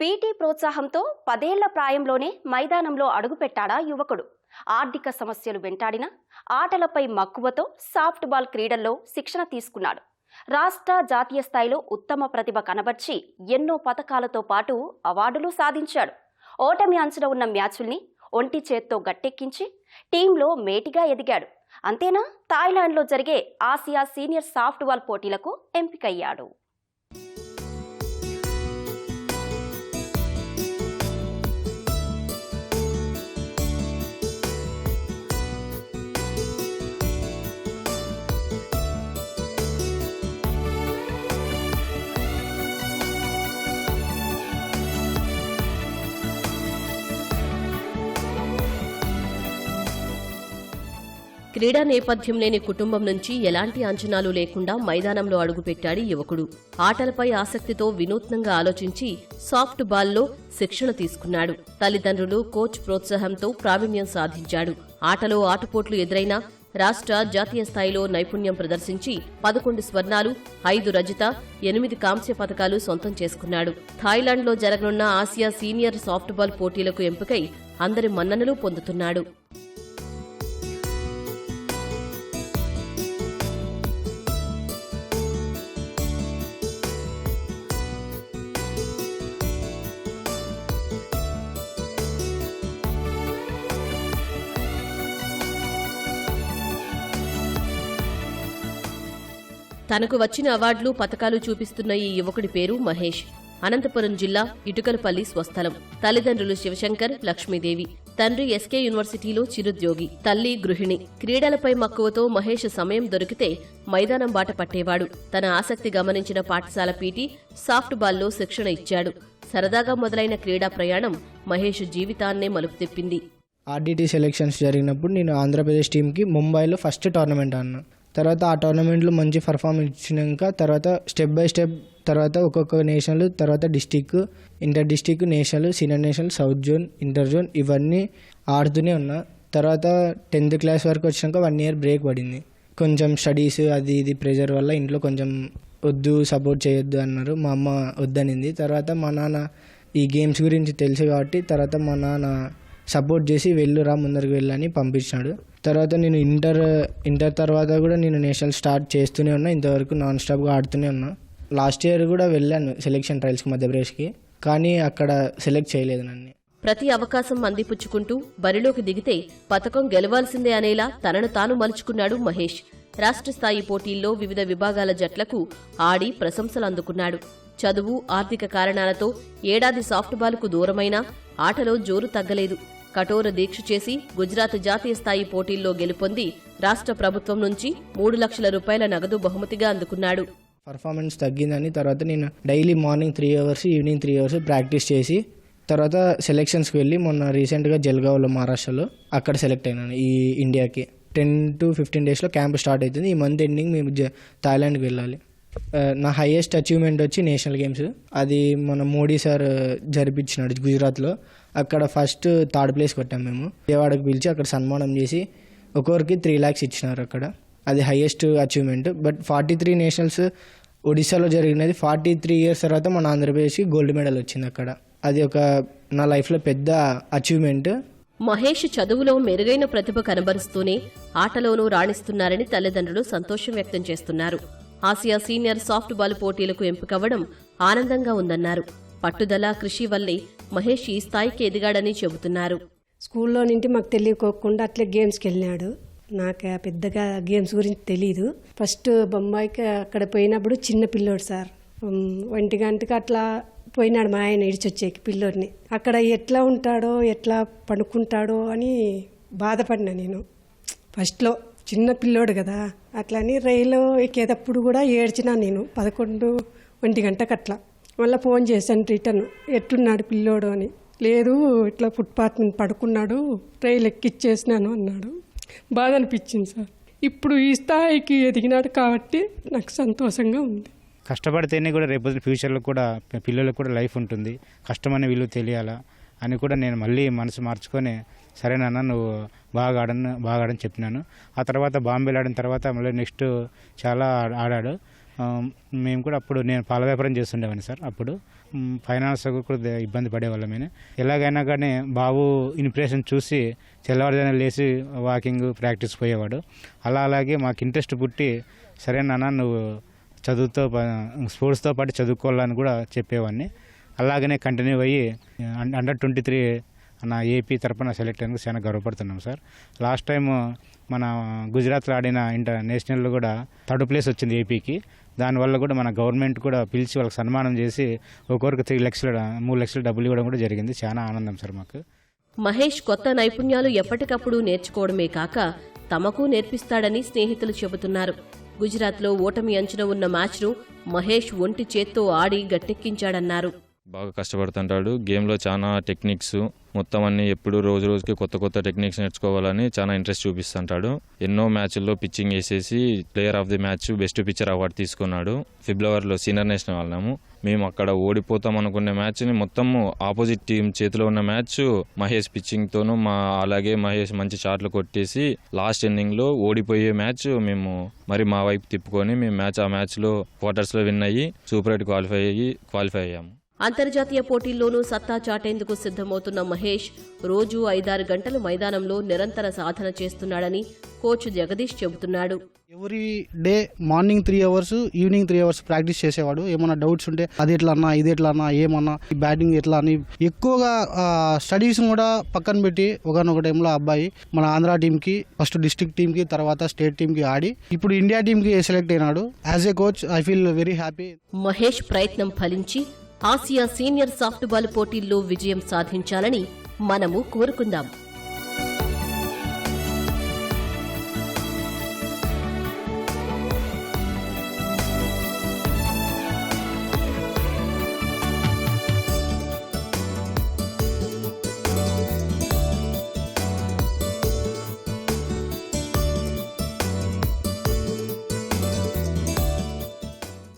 PT ప్రోత్సాహంతో పదేళ్ళ ప్రాయంలోనే మైదానంలో అడుగుపెట్టాడా యువకుడు. ఆర్థిక సమస్యలు వెంటాడిన ఆటలపై మక్కువతో సాఫ్ట్ బాల్ క్రీడల్లో శిక్షణ తీసుకున్నాడు. రాష్ట్ర జాతీయ స్థాయిలో ఉత్తమ ప్రతిభ కనబర్చి ఎన్నో పథకాలతో పాటు అవార్డులు సాధించాడు. ఓటమి అంచున ఉన్న మ్యాచ్ల్ని ఒంటి చేత్తో గట్టెక్కించి టీంలో మేటిగా ఎదిగాడు. అంతేనా? థాయిలాండ్లో జరిగే ఆసియా సీనియర్ సాఫ్ట్బాల్ పోటీలకు ఎంపికయ్యాడు. క్రీడా నేపథ్యం లేని కుటుంబం నుంచి ఎలాంటి అంచనాలు లేకుండా మైదానంలో అడుగుపెట్టాడు యువకుడు. ఆటలపై ఆసక్తితో వినూత్నంగా ఆలోచించి సాఫ్ట్ బాల్లో శిక్షణ తీసుకున్నాడు. తల్లిదండ్రులు కోచ్ ప్రోత్సాహంతో ప్రావీణ్యం సాధించాడు. ఆటలో ఆటుపోట్లు ఎదురైనా రాష్ట్ర జాతీయ స్థాయిలో నైపుణ్యం ప్రదర్శించి పదకొండు స్వర్ణాలు ఐదు రజిత ఎనిమిది కాంస్య పథకాలు సొంతం చేసుకున్నాడు. థాయిలాండ్లో జరగనున్న ఆసియా సీనియర్ సాఫ్ట్బాల్ పోటీలకు ఎంపికై అందరి మన్ననలు పొందుతున్నాడు. తనకు వచ్చిన అవార్డులు పథకాలు చూపిస్తున్న ఈ యువకుడి పేరు మహేష్. అనంతపురం జిల్లా ఇటుకలపల్లి స్వస్థలం. తల్లిదండ్రులు శివశంకర్ లక్ష్మీదేవి. తండ్రి ఎస్కే యూనివర్సిటీలో చిరుద్యోగి. తల్లి గృహిణి. క్రీడలపై మక్కువతో మహేష్ సమయం దొరికితే మైదానం బాట పట్టేవాడు. తన ఆసక్తి గమనించిన పాఠశాల పీటీ సాఫ్ట్ బాల్లో శిక్షణ ఇచ్చాడు. సరదాగా మొదలైన క్రీడా ప్రయాణం మహేష్ జీవితాన్నే మలుపు తిప్పింది. ఆర్డీటీ సెలెక్షన్స్ జరిగినప్పుడు నేను ఆంధ్రప్రదేశ్ టీంకి ముంబైలో ఫస్ట్ టోర్నమెంట్ అన్నాను తర్వాత ఆ టోర్నమెంట్లో మంచి పర్ఫార్మెన్స్ ఇచ్చినాక తర్వాత స్టెప్ బై స్టెప్ తర్వాత ఒక్కొక్క నేషనల్ తర్వాత district inter district national senior national south zone inter zone ఇవన్నీ ఆడుతూనే ఉన్నా. తర్వాత టెన్త్ క్లాస్ వరకు వచ్చినాక వన్ ఇయర్ బ్రేక్ పడింది. కొంచెం స్టడీస్ అది ఇది ప్రెషర్ వల్ల ఇంట్లో కొంచెం వద్దు సపోర్ట్ చేయొద్దు అన్నారు. మా అమ్మ వద్దనింది. తర్వాత మా నాన్న ఈ గేమ్స్ గురించి తెలుసు కాబట్టి తర్వాత మా నాన్న సపోర్ట్ చేసి వెళ్ళురా ముందరికి వెళ్ళని పంపించాడు. తర్వాత నేను ఇంటర్ ఇంటర్ తర్వాత కూడా నేను నేషనల్ స్టార్ట్ చేస్తూనే ఉన్నా. ఇంతవరకు నాన్ స్టాప్గా ఆడుతూనే ఉన్నా. లాస్ట్ ఇయర్ కూడా వెళ్ళాను సెలెక్షన్ ట్రయల్స్కి మధ్యప్రదేశ్కి. కానీ అక్కడ సెలెక్ట్ చేయలేదు నన్ను. ప్రతి అవకాశం అందిపుచ్చుకుంటూ బరిలోకి దిగితే పథకం గెలవాల్సిందే అనేలా తనను తాను మలుచుకున్నాడు మహేష్. రాష్ట్ర స్థాయి పోటీల్లో వివిధ విభాగాల జట్లకు ఆడి ప్రశంసలు అందుకున్నాడు. చదువు ఆర్థిక కారణాలతో ఏడాది సాఫ్ట్బాల్కు దూరమైనా ఆటలో జోరు తగ్గలేదు. కఠోర దీక్ష చేసి గుజరాత్ జాతీయ స్థాయి పోటీల్లో గెలుపొంది రాష్ట్ర ప్రభుత్వం నుంచి మూడు లక్షల రూపాయల నగదు బహుమతిగా అందుకున్నాడు. పర్ఫార్మెన్స్ తగ్గిందని తర్వాత నేను daily morning three hours evening three hours practice చేసి తర్వాత సెలెక్షన్స్కి వెళ్ళి మొన్న రీసెంట్గా జల్గావ్లో మహారాష్ట్రలో అక్కడ సెలెక్ట్ అయినాను ఈ ఇండియాకి టెన్ టు ఫిఫ్టీన్ డేస్లో క్యాంప్ స్టార్ట్ అవుతుంది. ఈ మంత్ ఎండింగ్ మేము జ- థాయిలాండ్కి వెళ్ళాలి. నా హైయెస్ట్ అచీవ్మెంట్ వచ్చి నేషనల్ గేమ్స్ అది మన మోడీ సార్ జరిపించినాడు గుజరాత్లో. అక్కడ ఫస్ట్ థర్డ్ ప్లేస్ కొట్టాం మేము. విజయవాడకు పిలిచి అక్కడ సన్మానం చేసి ఒక్కొక్కరికి త్రీ ల్యాక్స్ ఇచ్చినారు అక్కడ. అది highest achievement but forty three nationals ఒడిశాలో జరిగినది ఫార్టీ త్రీ ఇయర్స్ తర్వాత మన ఆంధ్రప్రదేశ్కి గోల్డ్ మెడల్ వచ్చింది అక్కడ. అది ఒక నా లైఫ్లో పెద్ద అచీవ్మెంట్ మహేష్ చదువులో మెరుగైన ప్రతిభ కనబరుస్తూనే ఆటలోనూ రాణిస్తున్నారని తల్లిదండ్రులు సంతోషం వ్యక్తం చేస్తున్నారు. ఆసియా సీనియర్ సాఫ్ట్ బాల్ పోటీలకు ఎంపికవ్వడం ఆనందంగా ఉందన్నారు. పట్టుదల కృషి వల్లే మహేష్ ఈ స్థాయికి ఎదిగాడని చెబుతున్నారు. స్కూల్లో నుండి మాకు తెలియకోకుండా అట్లే గేమ్స్కి వెళ్ళినాడు నాకు పెద్దగా గేమ్స్ గురించి తెలియదు ఫస్ట్ బొంబాయికి అక్కడ పోయినప్పుడు చిన్న పిల్లోడు సార్. ఒంటి గంటకి అట్లా పోయినాడు మా ఆయన ఇడిచొచ్చేకి పిల్లోడిని. అక్కడ ఎట్లా ఉంటాడో ఎట్లా పడుకుంటాడో అని బాధపడినా నేను. ఫస్ట్లో చిన్న పిల్లోడు కదా. అట్లని రైలు ఎక్కేటప్పుడు కూడా ఏడ్చినా నేను పదకొండు ఒంటి గంటకు అట్లా మళ్ళీ ఫోన్ చేశాను రిటర్న్. ఎట్లున్నాడు పిల్లోడు? అని. లేదు ఇట్లా ఫుట్పాత్ మీద పడుకున్నాడు. రైలు ఎక్కిచ్చేసినాను అన్నాడు. బాధ అనిపించింది సార్. ఇప్పుడు ఈ స్థాయికి ఎదిగినాడు కాబట్టి నాకు సంతోషంగా ఉంది. కష్టపడితేనే కూడా రేపు ఫ్యూచర్లో కూడా పిల్లలకు కూడా లైఫ్ ఉంటుంది. కష్టమనే విలువ తెలియాలా అని కూడా నేను మళ్ళీ మనసు మార్చుకొని సరే నాన్న నువ్వు బాగా ఆడను బాగా ఆడని చెప్పినాను. ఆ తర్వాత బాంబేలో ఆడిన తర్వాత మళ్ళీ నెక్స్ట్ చాలా ఆడాడు. మేము కూడా అప్పుడు నేను పాల వ్యాపారం చేస్తుండేవాడిని సార్ అప్పుడు. ఫైనాన్స్ కూడా ఇబ్బంది పడేవాళ్ళమే ఎలాగైనా కానీ బాబు ఇన్స్పిరేషన్ చూసి తెల్లవారుజామున లేచి వాకింగ్ ప్రాక్టీస్ పోయేవాడు. అలా అలాగే మాకు ఇంట్రెస్ట్ పుట్టి సరే నాన్న నువ్వు చదువుతో పా- స్పోర్ట్స్తో పాటు చదువుకోవాలని కూడా చెప్పేవాడిని. అలాగనే కంటిన్యూ అయ్యి అండర్ ట్వంటీ త్రీ నా ఏపీ తరఫున సెలెక్ట్ అయినందుకు చాలా గర్వపడుతున్నాం సార్. లాస్ట్ టైం మన గుజరాత్లో ఆడిన ఇంటర్ నేషనల్లో కూడా థర్డ్ ప్లేస్ వచ్చింది ఏపీకి. దానివల్ల కూడా మన గవర్నమెంట్ కూడా పిలిచి వాళ్ళకి సన్మానం చేసి ఒక్కొక్కరికి త్రీ లక్షల మూడు లక్షల డబ్బులు ఇవ్వడం కూడా జరిగింది. చాలా ఆనందం సార్ మాకు. మహేష్ కొత్త నైపుణ్యాలు ఎప్పటికప్పుడు నేర్చుకోవడమే కాక తమకు నేర్పిస్తాడని స్నేహితులు చెబుతున్నారు. గుజరాత్లో ఓటమి అంచున ఉన్న మ్యాచ్ను మహేష్ ఒంటి చేత్తో ఆడి గట్టెక్కించాడన్నారు. బాగా కష్టపడుతుంటాడు. గేమ్లో చాలా టెక్నిక్స్ మొత్తం అన్ని ఎప్పుడు రోజు రోజుకి కొత్త కొత్త టెక్నిక్స్ నేర్చుకోవాలని చాలా ఇంట్రెస్ట్ చూపిస్తుంటాడు. ఎన్నో మ్యాచ్ల్లో పిచ్చింగ్ వేసేసి player of the match best pitcher award తీసుకున్నాడు. ఫిబ్రవరిలో సీనియర్ నేషనల్ వాళ్ళము. మేము అక్కడ ఓడిపోతాం అనుకునే మ్యాచ్ని మొత్తము ఆపోజిట్ టీం చేతిలో ఉన్న మ్యాచ్ మహేష్ పిచ్చింగ్తోనూ మా అలాగే మహేష్ మంచి షాట్లు కొట్టేసి లాస్ట్ ఇన్నింగ్లో ఓడిపోయే మ్యాచ్ మేము మరి మా వైపు తిప్పుకొని మేము మ్యాచ్ ఆ మ్యాచ్లో క్వార్టర్స్లో విన్ అయ్యి సూపర్ ఎయిట్ క్వాలిఫై అయ్యి క్వాలిఫై అయ్యాము. అంతర్జాతీయ పోటీల్లోనూ సత్తా చాటేందుకు సిద్ధమవుతున్న మహేష్ రోజూ ఐదారు గంటలు మైదానంలో నిరంతర సాధన చేస్తున్నాడని కోచ్ జగదీష్ చెబుతున్నాడు. Every day morning three hours evening three hours practice చేసేవాడు. ఏమన్నా డౌట్స్ ఉంటే అది ఎట్లా అన్నా ఇది ఎట్లా అన్నా ఏమన్నా బ్యాటింగ్ ఎట్లా అని ఎక్కువగా స్టడీస్ కూడా పక్కన పెట్టి ఒకనొక టైంలో అబ్బాయి మన ఆంధ్ర టీంకి ఫస్ట్ డిస్ట్రిక్ట్ టీంకి తర్వాత స్టేట్ టీంకి ఆడి ఇప్పుడు ఇండియా టీంకి సెలెక్ట్ అయినాడు. As a coach I feel very happy Mahesh ప్రయత్నం ఫలించి ఆసియా సీనియర్ సాఫ్ట్బాల్ పోటీల్లో విజయం సాధించాలని మనము కోరుకుందాం.